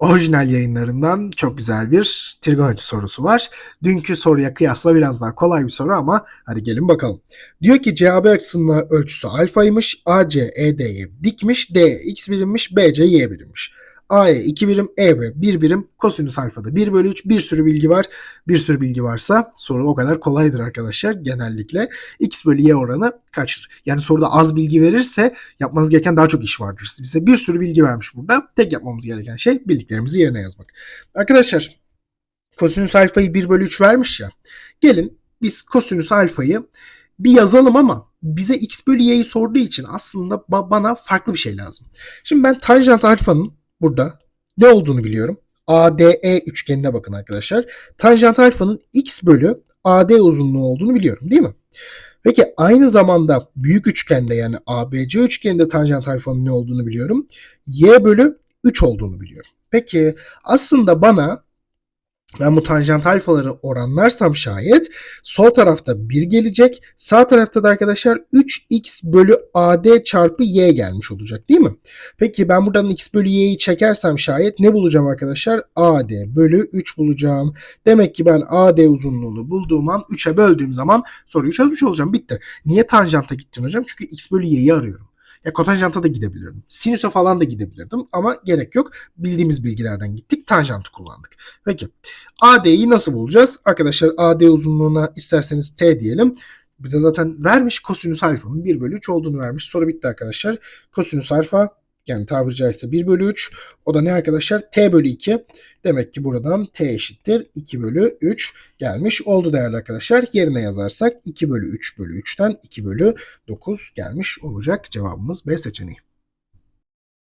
orijinal yayınlarından çok güzel bir trigonometri sorusu var. Dünkü soruya kıyasla biraz daha kolay bir soru ama hadi gelin bakalım. Diyor ki CAB açısının ölçüsü alfaymış, AC ED'ye dikmiş, D x birimmiş, BC y birimmiş. A'ya 2 birim, EB 1 birim, kosinüs alfada 1 bölü 3 bir sürü bilgi var. Bir sürü bilgi varsa soru o kadar kolaydır arkadaşlar genellikle. X bölü Y oranı kaçtır? Yani soruda az bilgi verirse yapmanız gereken daha çok iş vardır. Bize bir sürü bilgi vermiş burada. Tek yapmamız gereken şey bildiklerimizi yerine yazmak. Arkadaşlar kosinüs alfayı 1 bölü 3 vermiş ya. Gelin biz kosinüs alfayı bir yazalım ama bize x bölü y'yi sorduğu için aslında ba- bana farklı bir şey lazım. Şimdi ben tanjant alfanın burada ne olduğunu biliyorum. ADE üçgenine bakın arkadaşlar. Tanjant alfanın x bölü AD uzunluğu olduğunu biliyorum değil mi? Peki aynı zamanda büyük üçgende yani ABC üçgeninde tanjant alfanın ne olduğunu biliyorum. Y bölü 3 olduğunu biliyorum. Peki aslında bana ben bu tanjant alfaları oranlarsam şayet sol tarafta 1 gelecek. Sağ tarafta da arkadaşlar 3x bölü AD çarpı y gelmiş olacak değil mi? Peki ben buradan x bölü y'yi çekersem şayet ne bulacağım arkadaşlar? AD bölü 3 bulacağım. Demek ki ben AD uzunluğunu bulduğum an 3'e böldüğüm zaman soruyu çözmüş olacağım. Bitti. Niye tanjanta gittin hocam? Çünkü x bölü y'yi arıyorum. Ya kotanjanta da gidebilirdim. Sinüse falan da gidebilirdim ama gerek yok. Bildiğimiz bilgilerden gittik. Tanjantı kullandık. Peki AD'yi nasıl bulacağız? Arkadaşlar AD uzunluğuna isterseniz T diyelim. Bize zaten vermiş kosinüs alfanın 1 bölü 3 olduğunu vermiş. Soru bitti arkadaşlar. Kosinüs alfa yani tabiri caizse 1 bölü 3. O da ne arkadaşlar? T bölü 2. Demek ki buradan T eşittir 2 bölü 3 gelmiş oldu değerli arkadaşlar. Yerine yazarsak 2 bölü 3 bölü 3'ten 2 bölü 9 gelmiş olacak. Cevabımız B seçeneği.